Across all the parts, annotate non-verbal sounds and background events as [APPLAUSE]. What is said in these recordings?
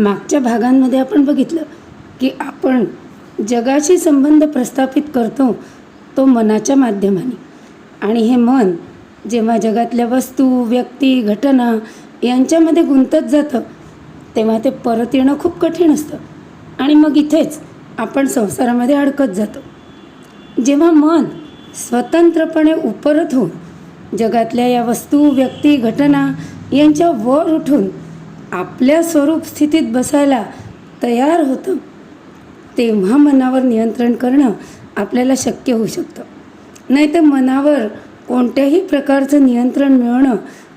मागच्या भागांमध्ये आपण बघितलं की आपण जगाशी संबंध प्रस्थापित करतो तो मनाच्या माध्यमाने. आणि हे मन जेव्हा जगातल्या वस्तू व्यक्ती घटना यांच्यामध्ये गुंतत जातं तेव्हा ते परत येणं खूप कठीण असतं. आणि मग इथेच आपण संसारामध्ये अडकत जातो. जेव्हा मन स्वतंत्रपणे उपरत होऊन जगातल्या या वस्तू व्यक्ती घटना यांच्या वर उठून आपल्या स्वरूप स्थितीत बसायला तयार होतं. तेव्हा मनावर नियंत्रण करणं आपल्याला शक्य होऊ शकतं. नाही तर मनावर कोणत्याही प्रकारचं नियंत्रण मिळवणं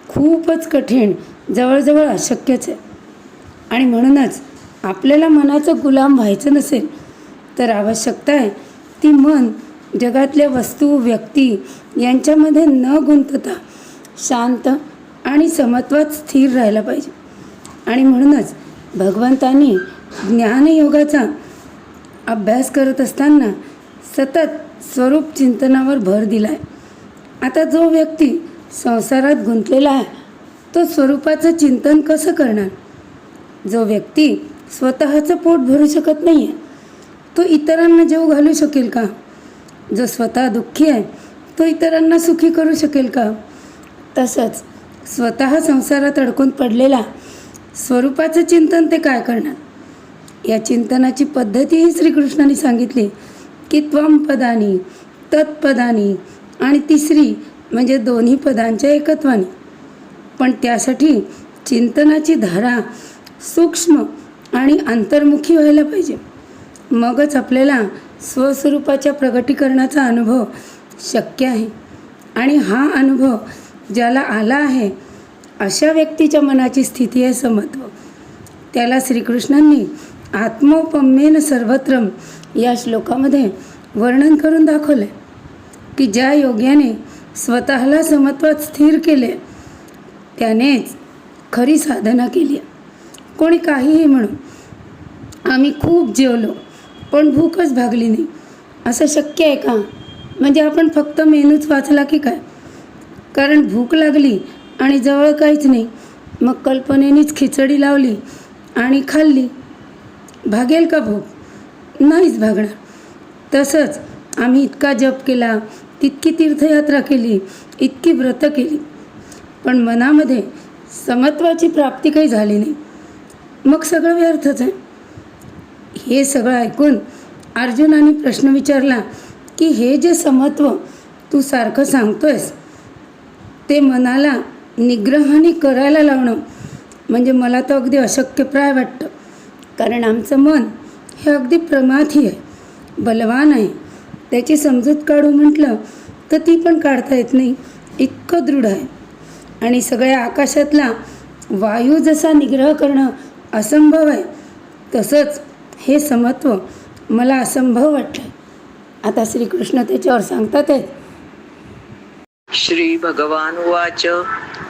खूपच कठीण जवळजवळ अशक्यच आहे. आणि म्हणूनच आपल्याला मनाचं गुलाम व्हायचं नसेल तर आवश्यकता आहे ती मन जगातल्या वस्तू व्यक्ती यांच्यामध्ये न गुंतता शांत आणि समत्वात स्थिर राहायला पाहिजे. आणि म्हणूनच भगवंतांनी ज्ञानयोगाचा अभ्यास करत असताना सतत स्वरूप चिंतनावर भर दिला आहे आता जो व्यक्ती संसारात गुंतलेला आहे तो स्वरूपाचं चिंतन कसं करणार? जो व्यक्ती स्वतःचं पोट भरू शकत नाही आहे तो इतरांना जेव घालू शकेल का? जो स्वतः दुःखी आहे तो इतरांना सुखी करू शकेल का? तसंच स्वतः संसारात अडकून पडलेला स्वरूपाचं चिंतन ते काय करणार? या चिंतनाची पद्धतीही श्रीकृष्णाने सांगितली की त्वम पदानी तत्पदानी आणि तिसरी म्हणजे दोन्ही पदांच्या एकत्वाने. पण त्यासाठी चिंतनाची धारा सूक्ष्म आणि अंतर्मुखी व्हायला पाहिजे. मगच आपल्याला स्वस्वरूपाच्या प्रगटीकरणाचा अनुभव शक्य आहे. आणि हा अनुभव ज्याला आला आहे अशा व्यक्तीच्या मनाची स्थिती आहे समत्व. त्याला श्रीकृष्णांनी आत्मोपम्येन सर्वत्रम या श्लोकामध्ये वर्णन करून दाखवले की ज्या योग्याने स्वतःला समत्वात स्थिर केले त्यानेच खरी साधना केली आहे. कोणी काहीही म्हणू आम्ही खूप जेवलो पण भूकच भागली नाही. असं शक्य आहे का? म्हणजे आपण फक्त मेनूच वाचला की काय? कारण भूक लागली आणि जवळ काहीच नाही. मग कल्पनेनीच खिचडी लावली आणि खाल्ली. भागेल का भूक? नाहीच भागणार. तसंच आम्ही इतका जप केला तितकी तीर्थयात्रा केली इतकी व्रतं केली. पण मनामध्ये समत्वाची प्राप्ती काही झाली नाही. मग सगळं व्यर्थच आहे. हे सगळं ऐकून अर्जुनाने प्रश्न विचारला की हे जे समत्व तू सारखं सांगतोयस ते मनाला निग्रहाने करायला लावणं म्हणजे मला तर अगदी अशक्यप्राय वाटतं. कारण आमचं मन हे अगदी प्रमाथी आहे बलवान आहे. त्याची समजूत काढू म्हटलं तर ती पण काढता येत नाही इतकं दृढ आहे. आणि सगळ्या आकाशातला वायू जसा निग्रह करणं असंभव आहे तसंच हे समत्व मला असंभव वाटलं. आता श्रीकृष्ण त्याच्यावर सांगतात आहेत श्रीभगवान् उवाच.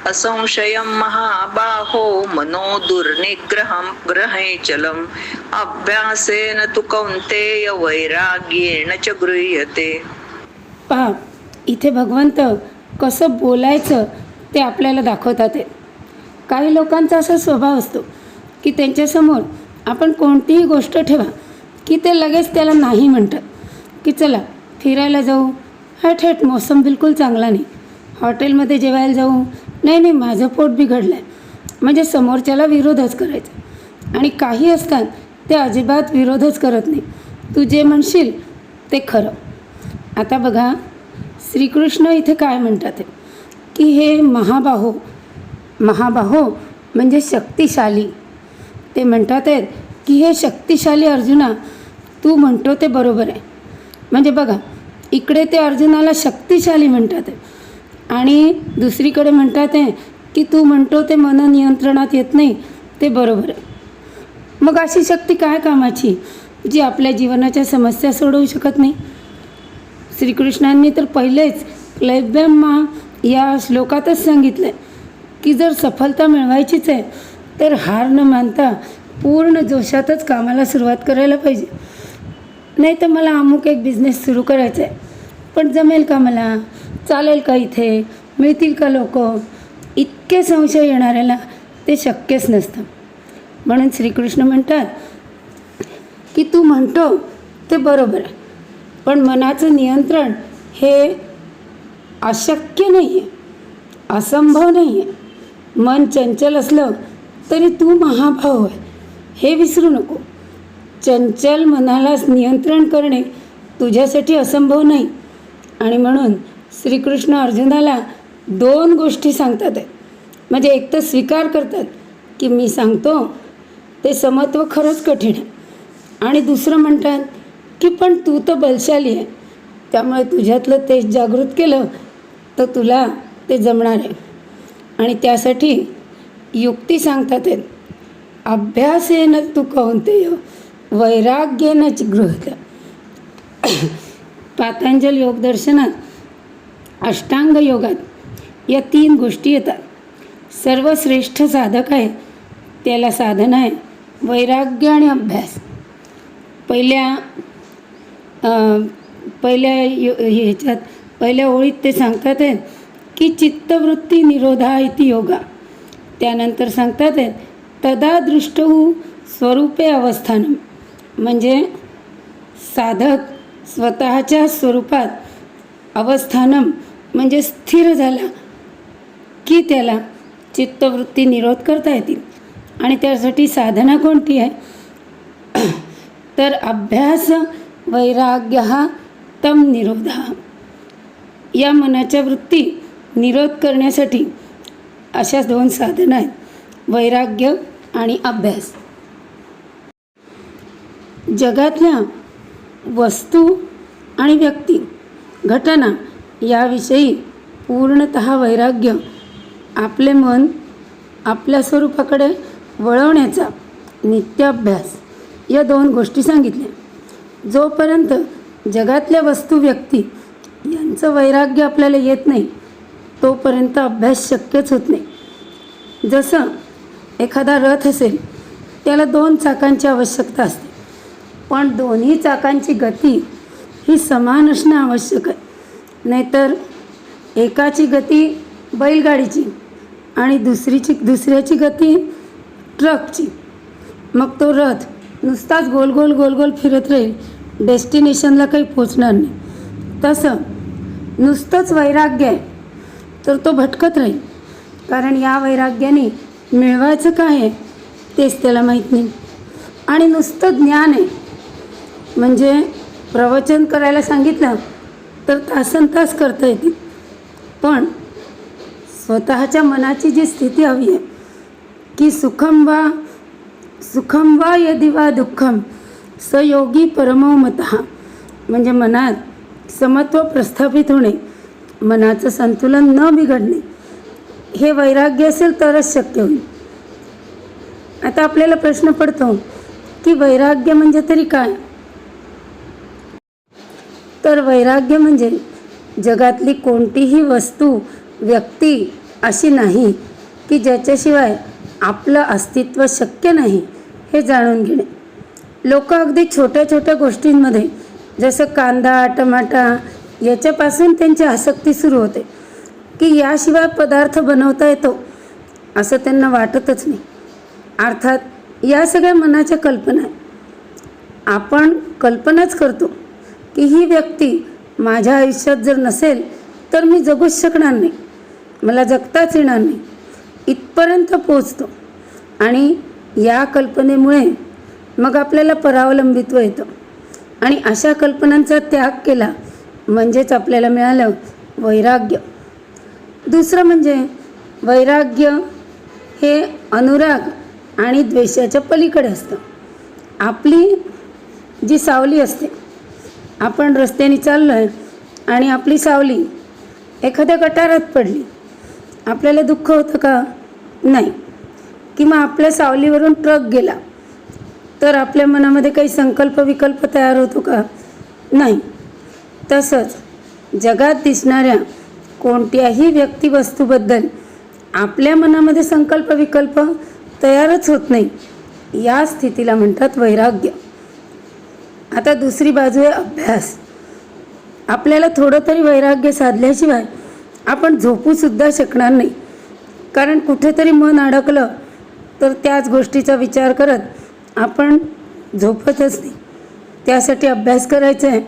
असंशयं महाबाहो मनो दुर्निग्रहं ग्रहैचलम् अभ्यासेन तु कौन्तेय वैराग्येण च गृह्यते. पहा इथे भगवंत कसं बोलायचं ते आपल्याला दाखवतात आहे काही लोकांचा असा स्वभाव असतो की त्यांच्यासमोर आपण कोणतीही गोष्ट ठेवा की ते लगेच त्याला नाही म्हणतात. की चला फिरायला जाऊ. हा ठेठ मोसम बिलकुल चांगला नाही. हॉटेलमध्ये जेवायला जाऊ? नाही नाही माझं पोट बिघडलं आहे म्हणजे समोरच्याला विरोधच करायचा. आणि काही असतात ते अजिबात विरोधच करत नाही. तू जे म्हणशील ते खरं. आता बघा श्रीकृष्ण इथे काय म्हणतात? आहे की हे महाबाहो महाबाहो म्हणजे शक्तिशाली. ते म्हणतात आहेत की हे शक्तिशाली अर्जुना तू म्हणतो ते बरोबर आहे. म्हणजे बघा इकडे ते अर्जुनाला शक्तिशाली म्हणतात आहे आणि दुसरीकडे म्हणतात आहे की तू म्हणतो ते मन नियंत्रणात येत नाही. ते बरोबर. आहे मग अशी शक्ती काय कामाची जी आपल्या जीवनाच्या समस्या सोडवू शकत नाही? श्रीकृष्णांनी तर पहिलेच क्लैब्यम्मा या श्लोकातच सांगितलं आहे की जर सफलता मिळवायचीच आहे तर हार न मानता पूर्ण जोशातच कामाला सुरुवात करायला पाहिजे. नाही तर मला अमुक एक बिझनेस सुरू करायचा आहे पण जमेल का मला? चालेल का इथे? मिळतील का लोक? इतके संशय येणाऱ्याला ते शक्यच नसतं. म्हणून श्रीकृष्ण म्हणतात की तू म्हणतो ते बरोबर आहे पण मनाचं नियंत्रण हे अशक्य नाही आहे असंभव नाही आहे मन चंचल असलं तरी तू महाभाव आहे हे विसरू नको. चंचल मनाला नियंत्रण करणे तुझ्यासाठी असंभव नाही. आणि म्हणून श्रीकृष्ण अर्जुनाला दोन गोष्टी सांगतात. आहे म्हणजे एक तर स्वीकार करतात की मी सांगतो ते समत्व खरंच कठीण आहे. आणि दुसरं म्हणतात की पण तू तर बलशाली आहे त्यामुळे तुझ्यातलं तेज जागृत केलं तर तुला ते जमणार आहे. आणि त्यासाठी युक्ती सांगतात आहेत अभ्यासेन तू कौंतेय वैराग्येन गृह पातंजल योगदर्शनात अष्टांग योगात या तीन गोष्टी येतात. सर्वश्रेष्ठ साधक आहे त्याला साधन आहे वैराग्य आणि अभ्यास. पहिल्या पहिल्या यो- ह्याच्यात पहिल्या ओळीत ते सांगतात आहेत की चित्तवृत्ती निरोधा इति योगा. त्यानंतर सांगतात आहेत तदा दृष्टहू स्वरूपे अवस्थान म्हणजे साधक स्वतःच्या स्वरूपात अवस्थानम. म्हणजे स्थिर झाला की त्याला चित्तवृत्ती निरोध करता येतील. आणि त्यासाठी साधना कोणती आहे? [CLEARS THROAT] तर अभ्यास वैराग्य हा तम निरोधा. या मनाच्या वृत्ती निरोध करण्यासाठी अशा दोन साधनं आहेत. वैराग्य आणि अभ्यास. जगातल्या वस्तू आणि व्यक्ती घटना याविषयी पूर्णत वैराग्य आपले मन आपल्या स्वरूपाकडे वळवण्याचा नित्याभ्यास या दोन गोष्टी सांगितल्या. जोपर्यंत जगातल्या वस्तू व्यक्ती यांचं वैराग्य आपल्याला येत नाही तोपर्यंत अभ्यास शक्यच होत नाही. जसं एखादा रथ असेल त्याला दोन चाकांची आवश्यकता असते. पण दोन्ही चाकांची गती ही समान असणं आवश्यक आहे. नाहीतर एकाची गती बैलगाडीची आणि दुसरीची दुसऱ्याची गती ट्रकची. मग तो रथ नुसताच गोल गोल गोल गोल फिरत राहील. डेस्टिनेशनला काही पोचणार नाही. तसं नुसतंच वैराग्य आहे तर तो भटकत राहील. कारण या वैराग्याने मिळवायचं काय आहे तेच त्याला माहीत नाही. आणि नुसतं ज्ञान आहे. म्हणजे प्रवचन करायला सांगितलं तर तासन तास करता येतील. पण स्वतःच्या मनाची जी स्थिती हवी आहे की सुखम वा सुखम वा यदि वा दुःखम स योगी म्हणजे मनात समत्व प्रस्थापित होणे मनाचं संतुलन न बिघडणे हे वैराग्य असेल तरच शक्य होईल. आता आपल्याला प्रश्न पडतो की वैराग्य म्हणजे तरी काय? तर वैराग्य म्हणजे जगातली कोणतीही वस्तू व्यक्ती अशी नाही की ज्याच्याशिवाय आपलं अस्तित्व शक्य नाही हे जाणून घेणे. लोक अगदी छोट्या छोट्या गोष्टींमध्ये जसं कांदा टमाटा याच्यापासून त्यांची आसक्ती सुरू होते की याशिवाय पदार्थ बनवता येतो असं त्यांना वाटतच नाही. अर्थात या सगळ्या मनाच्या कल्पना आहे आपण कल्पनाच करतो. की ही व्यक्ती माझ्या आयुष्यात जर नसेल तर मी जगूच शकणार नाही. मला जगताच येणार नाही. इथपर्यंत पोचतो आणि या कल्पनेमुळे मग आपल्याला परावलंबित्व येतं आणि अशा कल्पनांचा त्याग केला म्हणजेच आपल्याला मिळालं वैराग्य. दुसरं म्हणजे वैराग्य हे अनुराग आणि द्वेषाच्या पलीकडे असतं. आपली जी सावली असते आपण रस्त्याने चाललो आहे आणि आपली सावली एखाद्या गटारात पडली. आपल्याला दुःख होतं का? नाही. किंवा आपल्या सावलीवरून ट्रक गेला. तर आपल्या मनामध्ये काही संकल्प विकल्प तयार होतो का? नाही. तसंच जगात दिसणाऱ्या कोणत्याही व्यक्तिवस्तूबद्दल आपल्या मनामध्ये संकल्प विकल्प तयारच होत नाही. या स्थितीला म्हणतात वैराग्य. आता दुसरी बाजू आहे अभ्यास. आपल्याला थोडं तरी वैराग्य साधल्याशिवाय आपण झोपूसुद्धा शकणार नाही. कारण कुठेतरी मन अडकलं तर त्याच गोष्टीचा विचार करत आपण झोपतच नाही. त्यासाठी अभ्यास करायचा आहे.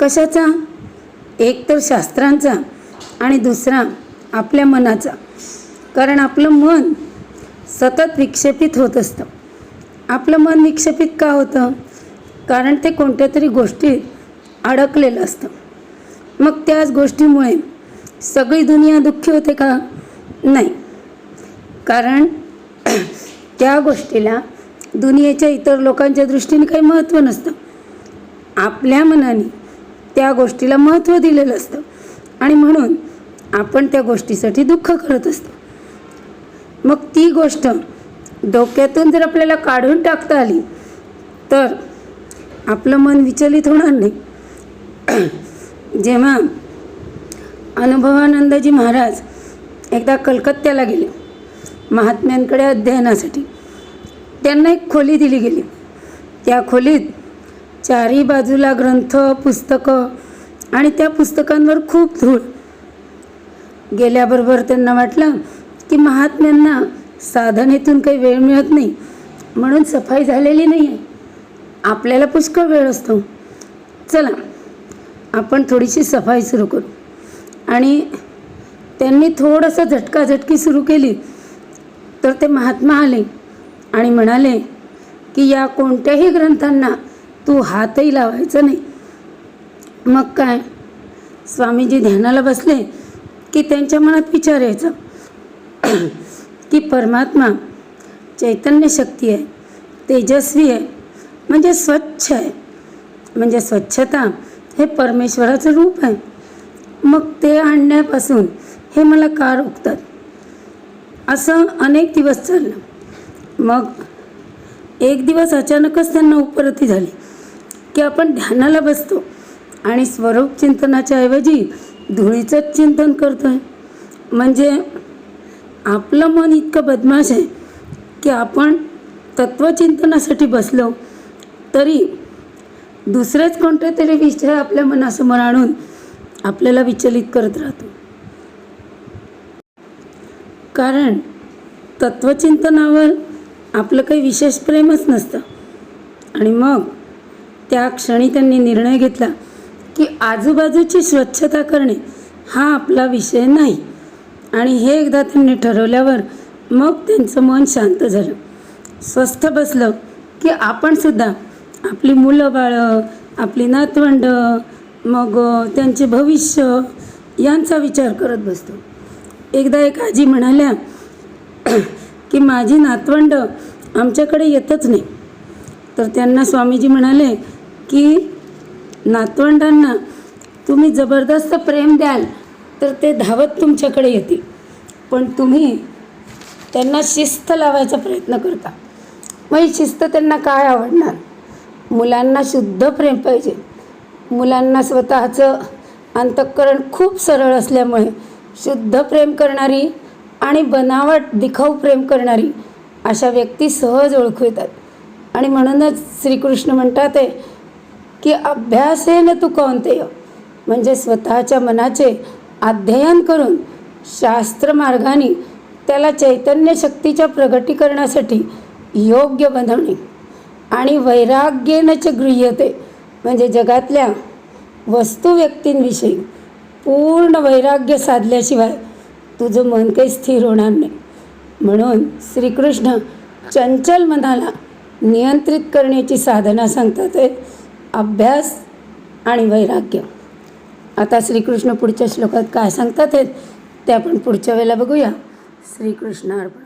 कशाचा? एक तर शास्त्रांचा आणि दुसरा आपल्या मनाचा. कारण आपलं मन सतत विक्षेपित होत असतं. आपलं मन विक्षेपित का होतं? कारण ते कोणत्या तरी गोष्टीत अडकलेलं असतं. मग त्याच गोष्टीमुळे सगळी दुनिया दुःखी होते का? नाही. कारण [CLEARS THROAT] त्या गोष्टीला दुनियेच्या इतर लोकांच्या दृष्टीने काही महत्त्व नसतं. आपल्या मनाने त्या गोष्टीला महत्त्व दिलेलं असतं. आणि म्हणून आपण त्या गोष्टीसाठी दुःख करत असतो. मग ती गोष्ट डोक्यातून जर आपल्याला काढून टाकता आली तर आपलं मन विचलित होणार नाही. जेव्हा अनुभवानंदजी महाराज एकदा कलकत्त्याला गेले महात्म्यांकडे अध्ययनासाठी. त्यांना एक खोली दिली गेली. त्या खोलीत चारी बाजूला ग्रंथ पुस्तकं आणि त्या पुस्तकांवर खूप धूळ. गेल्याबरोबर त्यांना वाटलं की महात्म्यांना साधनेतून काही वेळ मिळत नाही म्हणून सफाई झालेली नाही आहे आपल्याला पुष्कळ वेळ असतो. चला आपण थोडीशी सफाई सुरू करू. आणि त्यांनी थोडंसं झटकाझटकी सुरू केली तर ते महात्मा आले आणि म्हणाले की या कोणत्याही ग्रंथांना तू हातही लावायचं नाही. मग काय? स्वामीजी ध्यानाला बसले की त्यांच्या मनात विचार यायचा की परमात्मा चैतन्य शक्ती आहे तेजस्वी आहे म्हणजे स्वच्छ आहे. म्हणजे स्वच्छता हे परमेश्वराचं रूप आहे. मग ते आणण्यापासून हे मला का रोखतात? असं अनेक दिवस चाललं. मग एक दिवस अचानकच त्यांना उपरती झाली की आपण ध्यानाला बसतो आणि स्वरूप चिंतनाच्या ऐवजी धुळीचंच चिंतन करतो आहे म्हणजे आपलं मन इतकं बदमाश आहे की आपण तत्वचिंतनासाठी बसलो तरी दुसरेच कोणते तरी विषय आपल्या मनासमोर आणून आपल्याला विचलित करत राहतो. कारण तत्वचिंतनावर आपलं काही विशेष प्रेमच नसतं. आणि मग त्या क्षणी त्यांनी निर्णय घेतला की आजूबाजूची स्वच्छता करणे हा आपला विषय नाही. आणि हे एकदा त्यांनी ठरवल्यावर मग त्यांचं मन शांत झालं. स्वस्थ बसलं की आपण सुद्धा आपली मुलं बाळं आपली नातवंडं मग त्यांचे भविष्य यांचा विचार करत बसतो. एकदा एक आजी म्हणाल्या की माझी नातवंड आमच्याकडे येतच नाही. तर त्यांना स्वामीजी म्हणाले की नातवंडांना तुम्ही जबरदस्त प्रेम द्याल तर ते धावत तुमच्याकडे येतील. पण तुम्ही त्यांना शिस्त लावायचा प्रयत्न करता. मग ही शिस्त त्यांना काय आवडणार? मुलांना शुद्ध प्रेम पाहिजे. मुलांना स्वतःचं अंतःकरण खूप सरळ असल्यामुळे शुद्ध प्रेम करणारी आणि बनावट दिखाऊ प्रेम करणारी अशा व्यक्ती सहज ओळखू येतात. आणि म्हणूनच श्रीकृष्ण म्हणतात आहे की अभ्यासेनं तू कौंतेय म्हणजे स्वतःच्या मनाचे अध्ययन करून शास्त्र मार्गाने त्याला चैतन्य शक्तीच्या प्रगटीकरणासाठी योग्य बनवणे. आणि वैराग्येनच गृह्यते म्हणजे जगातल्या वस्तू व्यक्तींविषयी पूर्ण वैराग्य साधल्याशिवाय तुझं मन काही स्थिर होणार नाही. म्हणून श्रीकृष्ण चंचल मनाला नियंत्रित करण्याची साधना सांगतात आहे अभ्यास आणि वैराग्य. आता श्रीकृष्ण पुढच्या श्लोकात काय सांगतात आहेत ते आपण पुढच्या वेळेला बघूया. श्रीकृष्ण अर्पण.